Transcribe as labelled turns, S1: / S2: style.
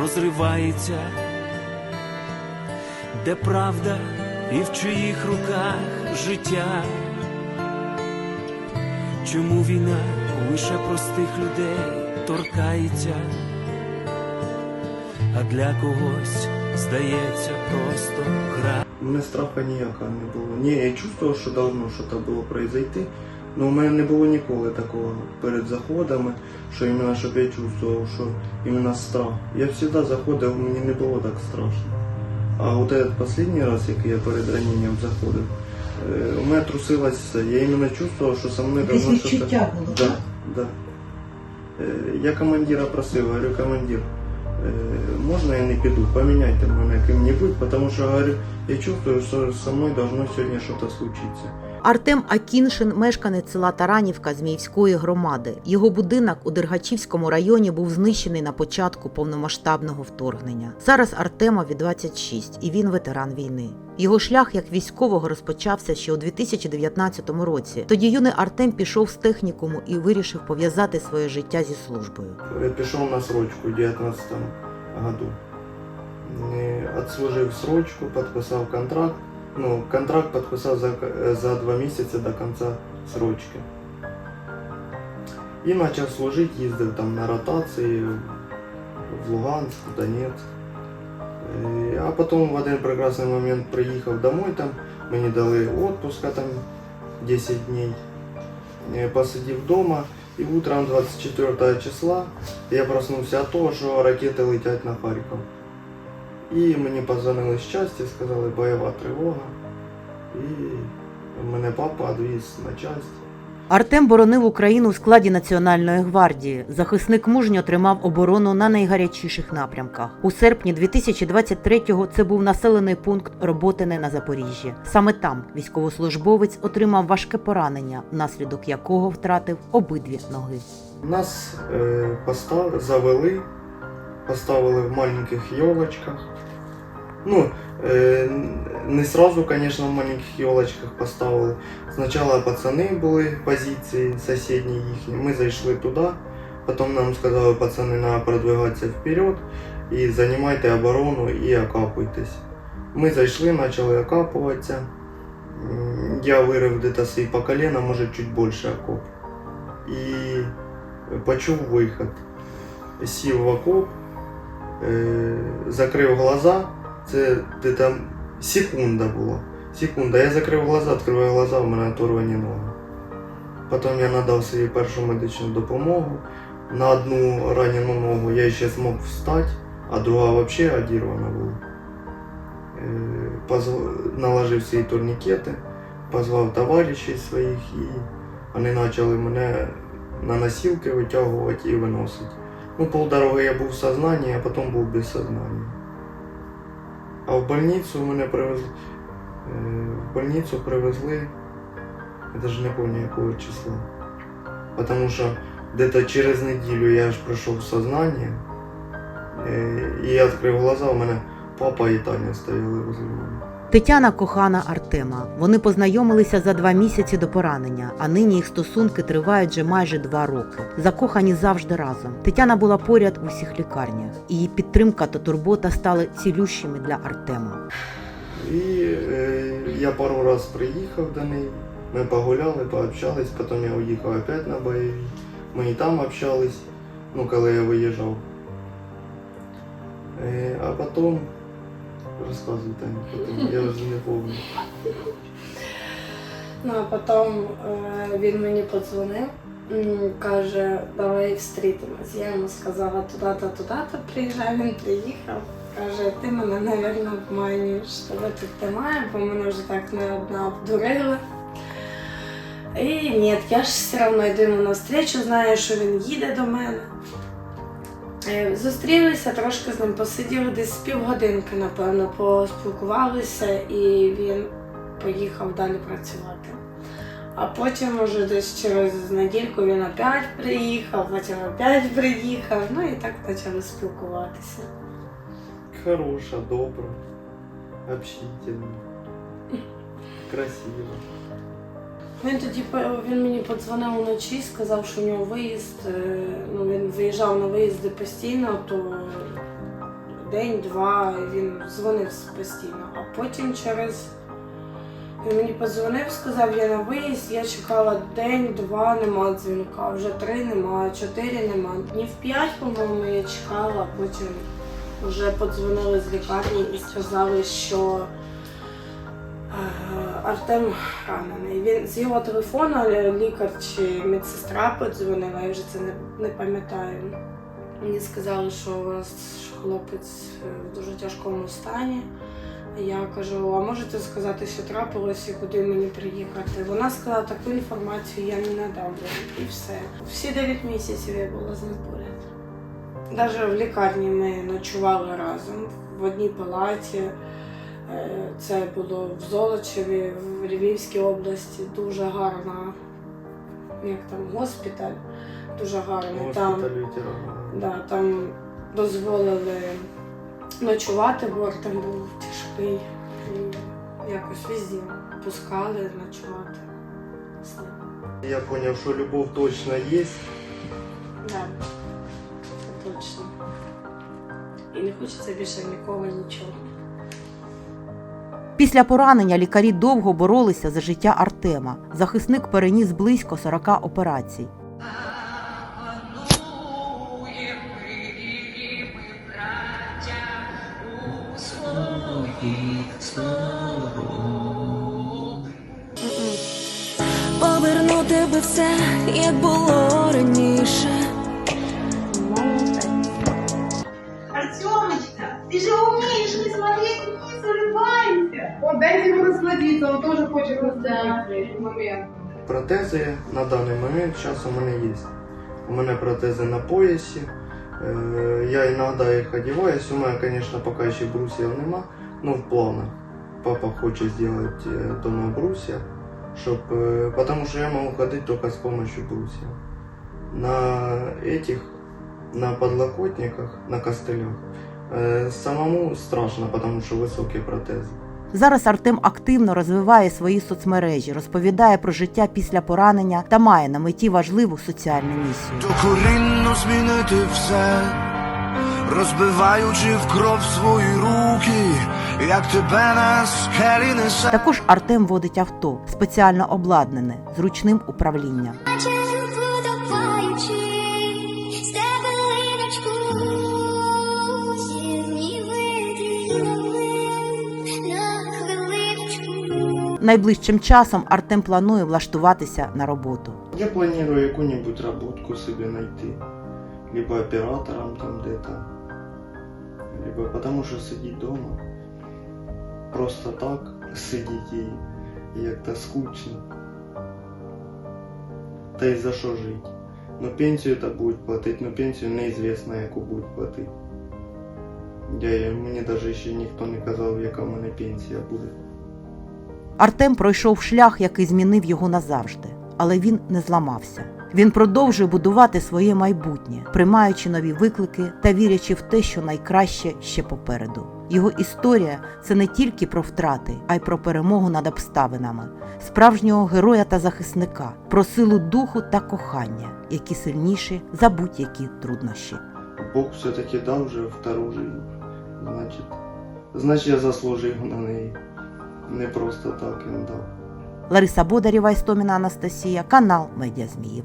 S1: розривається, де правда і в чиїх руках життя. Чому війна лише простих людей торкається, а для когось здається просто гра.
S2: У мене страху ніякого не було. Ні, я чувствував, що давно щось було произойти. Але у мене не було ніколи такого перед заходами, що іменно щоб я чувствував, що іменно страх. Я завжди заходив, мені не було так страшно. А от этот останній раз, який я перед раненням заходив, е, у мене трусилось все. Я іменно чувствував, що со мною давно щось-
S3: відчуття було, так?
S2: да. Е, Я командира просив, говорю, командир, е, можна я не піду, поміняйте мене ким-небудь, тому що говорю, я чувствую, що со мною должно сьогодні щось случитися.
S4: Артем Акіншин, мешканець села Таранівка Зміївської громади. Його будинок у Дергачівському районі був знищений на початку повномасштабного вторгнення. Зараз Артемові 26, і він ветеран війни. Його шлях як військового розпочався ще у 2019 році. Тоді юний Артем пішов з технікуму і вирішив пов'язати своє життя зі службою.
S2: Я пішов на срочку в 19 году. Отслужив срочку, підписав контракт. Ну, контракт підписав за, за два місяці до кінця срочки. І почав служити, їздив там на ротації в Луганськ, в Донецьк. Е, А потім в один прекрасний момент приїхав домой, там мені дали отпуска там 10 днів. Е, Посидів вдома. І утром 24 числа я проснувся від того, що ракети летять на Харків. І мені позвонили з часті, сказали бойова тривога. І мене папа відвіз на часть.
S4: Артем боронив Україну у складі Національної гвардії. Захисник мужньо тримав оборону на найгарячіших напрямках. У серпні 2023-го це був населений пункт Роботине на Запоріжжі. Саме там військовослужбовець отримав важке поранення, внаслідок якого втратив обидві ноги.
S2: Нас е, постав, завели, поставили в маленьких йолочках. Ну, е, не сразу, конечно, в маленьких йолочках поставили. Спочатку пацани були позиції сусідні їхні. Ми зайшли туди. Потім нам сказали, пацани, треба продвигатися вперед і займайте оборону і окапуйтесь. Ми зайшли, почали окапуватися. М, Я вирив десь свій по колено, може чуть більше окоп. І почув виход. Сів в окоп, закрив глаза. Це де там секунда була. Секунда. Я закрив глаза, відкриваю глаза, у мене оторвані ноги. Потім я надав собі першу медичну допомогу. На одну ранену ногу я ще змог встати, а друга взагалі одірвана була. Е, Наложив свої турнікети, позвав товаришів своїх і вони почали мене на носилки витягувати і виносити. Ну, полдороги я був в сознанні, а потім був без сознання. А в больницю мене привезли. е, В больницю привезли. Я даже не пам'ятаю якого числа. Потому що где-то через неділю я аж прийшов в сознання. е, І я відкрив глаза, у мене папа і Таня стояли возле мене.
S4: Тетяна кохана Артема. Вони познайомилися за два місяці до поранення, а нині їх стосунки тривають вже майже два роки. Закохані завжди разом. Тетяна була поряд у всіх лікарнях. Її підтримка та турбота стали цілющими для Артема.
S2: І е, я пару раз приїхав до неї, ми погуляли, пообщались, потім я уїхав опять на бойові. Ми і там общались, ну коли я виїжджав. Е, а потім розказуй Таня, потім, я вже не пам'ятаю.
S5: Ну а потім е, він мені подзвонив, м, каже, давай встрітимось. Я йому сказала туди-то, туди-то приїжджай, він приїхав. Каже, ти мене, мабуть, обманюєш, тебе тут немає, бо мене вже так не одна обдурила. І ні, я ж все одно йду йому навстрічу, знаю, що він їде до мене. Е, Зустрілися, трошки з ним посиділи десь півгодинки, напевно, поспілкувалися, і він поїхав далі працювати. А потім уже десь через недільку він опять приїхав, потім опять приїхав, ну і так почали спілкуватися.
S2: Хороша, добра, общительна, красива.
S5: Він тоді він мені подзвонив вночі, сказав, що у нього виїзд. е, Ну, він виїжджав на виїзди постійно, то день-два він дзвонив постійно. А потім через він мені подзвонив, сказав, я на виїзд, я чекала день-два, нема дзвінка, вже три нема, чотири нема. Днів п'ять, по-моєму, я чекала, а потім вже подзвонили з лікарні і сказали, що Артем ранений. Він з його телефону лікар чи медсестра подзвонила, я вже це не, не пам'ятаю. Мені сказали, що у вас хлопець в дуже тяжкому стані. Я кажу, а можете сказати, що трапилось і куди мені приїхати? Вона сказала, таку інформацію я не надам і все. Всі 9 місяців я була з ним поряд. Навіть в лікарні ми ночували разом в одній палаті. Е, Це було в Золочеві, в Львівській області. Дуже гарна, як там, госпіталь. Дуже гарний. Там Да, там дозволили ночувати, бо там був тяжкий. І якось везде пускали ночувати.
S2: Я зрозумів, що любов точно є.
S5: Да, точно. І не хочеться більше нікого нічого.
S4: Після поранення лікарі довго боролися за життя Артема. Захисник переніс близько 40 операцій.
S3: Повернути би все, як було раніше.
S6: Артемочка, ты же улыбайся.
S7: Вот дайте ему насладиться, он тоже хочет насладиться этот момент.
S2: Протези на даний момент зараз у мене є. У мене протези на поясі. Е, Я іноді їх одягаюсь. У мене, звісно, поки ще брусів нема, но в планах. Папа хоче зробити е, дома брусья, щоб, е, потому що я можу ходити тільки з допомогою брусья. На этих, на подлокотниках, на костылях, е, самому страшно, тому що високі протези.
S4: Зараз Артем активно розвиває свої соцмережі, розповідає про життя після поранення та має на меті важливу соціальну місію.
S1: Докорінно змінити все, розбиваючи в кров свої руки, як тебе на скелі несе.
S4: Також Артем водить авто, спеціально обладнане з ручним управлінням. Найближчим часом Артем планує влаштуватися на роботу.
S2: Я планирую какую-нибудь работку себе найти. Либо оператором там где-то. Либо потому что сидеть дома. Просто так сидіть і, і як-то скучно. Та й за що жити? Ну пенсію то будуть платити, ну пенсію неізвісно, яку будуть платити. Я, мені навіть ще ніхто не казав, яка в мене пенсія буде.
S4: Артем пройшов шлях, який змінив його назавжди, але він не зламався. Він продовжує будувати своє майбутнє, приймаючи нові виклики та вірячи в те, що найкраще ще попереду. Його історія це не тільки про втрати, а й про перемогу над обставинами, справжнього героя та захисника, про силу духу та кохання, які сильніші за будь-які труднощі.
S2: Бог все-таки дав вже втору жизнь. Значить, значить я заслужив на неї. Не просто так він дав.
S4: Лариса Бодарєва, Істоміна Анастасія, канал Медіа Зміїв.